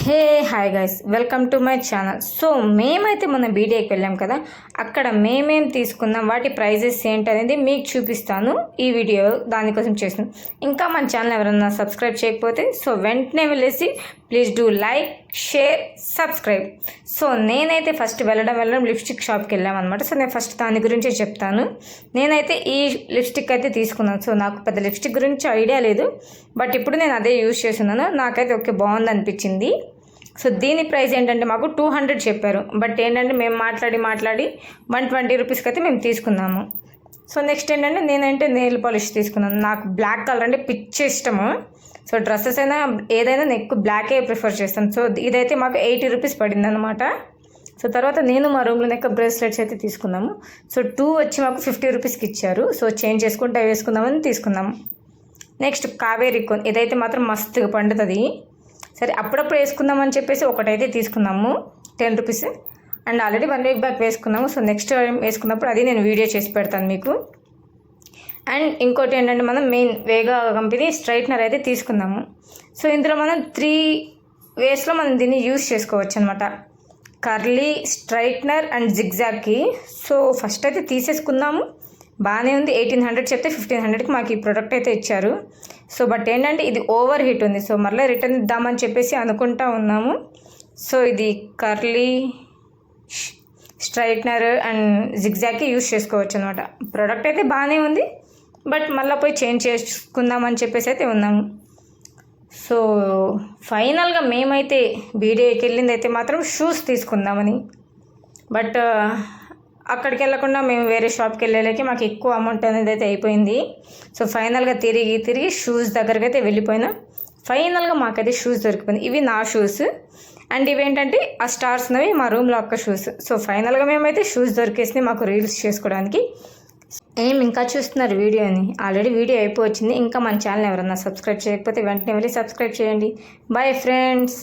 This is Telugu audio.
Hey hi guys. Welcome to my channel. So మేమైతే మొన్న బీడీఏకి వెళ్ళాం కదా. అక్కడ మేమేం తీసుకున్నాం? వాటి ప్రైజెస్ ఏంటి అనేది మీకు చూపిస్తాను ఈ వీడియో దానికోసం చేస్తున్నాను ఇంకా మన ఛానల్ ఎవరన్నా సబ్స్క్రైబ్ చేయకపోతే సో వెంటనే వెళ్ళేసి please do like share subscribe. So నేనైతే ఫస్ట్ వెళ్ళడం వెళ్ళడం లిప్స్టిక్ షాప్కి వెళ్ళామన్నమాట. సో నేను ఫస్ట్ దాని గురించే చెప్తాను. నేనైతే ఈ లిప్స్టిక్ అయితే తీసుకున్నాను. సో నాకు పెద్ద లిప్స్టిక్ గురించి ఐడియా లేదు. బట్ ఇప్పుడు నేను అదే యూజ్ చేస్తున్నాను. నాకైతే ఓకే బాగుంది అనిపించింది సో దీని ప్రైస్ ఏంటంటే మాకు టూ హండ్రెడ్ చెప్పారు. బట్ ఏంటంటే మేము మాట్లాడి మాట్లాడి వన్ ట్వంటీ రూపీస్కి అయితే మేము తీసుకున్నాము. సో నెక్స్ట్ ఏంటంటే నేనంటే నెయిల్ పాలిష్ తీసుకున్నాను. నాకు బ్లాక్ కలర్ అంటే పిచ్చి ఇష్టము. సో డ్రెస్సెస్ అయినా ఏదైనా నేను ఎక్కువ బ్లాకే ప్రిఫర్ చేస్తాను. సో ఇదైతే మాకు ఎయిటీ రూపీస్ పడింది అనమాట సో తర్వాత నేను మా రూమ్లో నెక్క బ్రేస్లెట్స్ అయితే తీసుకున్నాము. సో టూ వచ్చి మాకు ఫిఫ్టీ రూపీస్కి ఇచ్చారు. సో చేంజ్ చేసుకుంటే అవి వేసుకుందామని తీసుకున్నాము. నెక్స్ట్ కావేరి కోన్ ఇదైతే మాత్రం మస్తుగా పండుతుంది. సరే అప్పుడప్పుడు వేసుకుందామని చెప్పేసి ఒకటైతే తీసుకున్నాము. Ten rupees. And already one week back వేసుకున్నాము. సో నెక్స్ట్ టైం వేసుకున్నప్పుడు అది నేను వీడియో చేసి పెడతాను మీకు. అండ్ ఇంకోటి ఏంటంటే మనం మెయిన్ వేగా కంపెనీ స్ట్రైట్నర్ అయితే తీసుకుందాము. సో ఇందులో మనం త్రీ వేస్లో మనం దీన్ని యూస్ చేసుకోవచ్చు అనమాట కర్లీ స్ట్రైట్నర్ అండ్ జిగ్జాగ్కి సో ఫస్ట్ అయితే తీసేసుకుందాము. బాగానే ఉంది. ఎయిటీన్ హండ్రెడ్ చెప్తే ఫిఫ్టీన్ హండ్రెడ్కి మాకు ఈ ప్రోడక్ట్ అయితే ఇచ్చారు. సో బట్ ఏంటంటే ఇది ఓవర్ హీట్ ఉంది. సో మళ్ళీ రిటర్న్ ఇద్దామని చెప్పేసి అనుకుంటా ఉన్నాము. సో ఇది కర్లీ స్ట్రైట్నర్ అండ్ జిగ్జాగ్కి యూస్ చేసుకోవచ్చు అనమాట ప్రోడక్ట్ అయితే బాగానే ఉంది. బట్ మళ్ళీ పోయి చేంజ్ చేసుకుందామని చెప్పేసి అయితే ఉన్నాము. సో ఫైనల్గా మేమైతే బీడీఏకి వెళ్ళింది అయితే మాత్రం షూస్ తీసుకుందామని. బట్ అక్కడికి వెళ్ళకుండా మేము వేరే షాప్కి వెళ్ళలేక మాకు ఎక్కువ అమౌంట్ అనేది అయితే అయిపోయింది. సో ఫైనల్గా తిరిగి తిరిగి షూస్ దగ్గరికి అయితే వెళ్ళిపోయినా. ఫైనల్గా మాకైతే షూస్ దొరికిపోయింది ఇవి నా షూస్. అండ్ ఇవేంటంటే ఆ స్టార్స్ ఉన్నవి మా రూమ్లో ఒక్క షూస్. సో ఫైనల్గా మేమైతే షూస్ దొరికేసినాయి మాకు రీల్స్ చేసుకోవడానికి. ఏం ఇంకా చూస్తున్నారు వీడియోని ఆల్రెడీ వీడియో అయిపోయింది ఇంకా మన ఛానల్ ఎవరన్నా సబ్స్క్రైబ్ చేయకపోతే వెంటనే వెళ్ళి సబ్స్క్రైబ్ చేయండి. Bye friends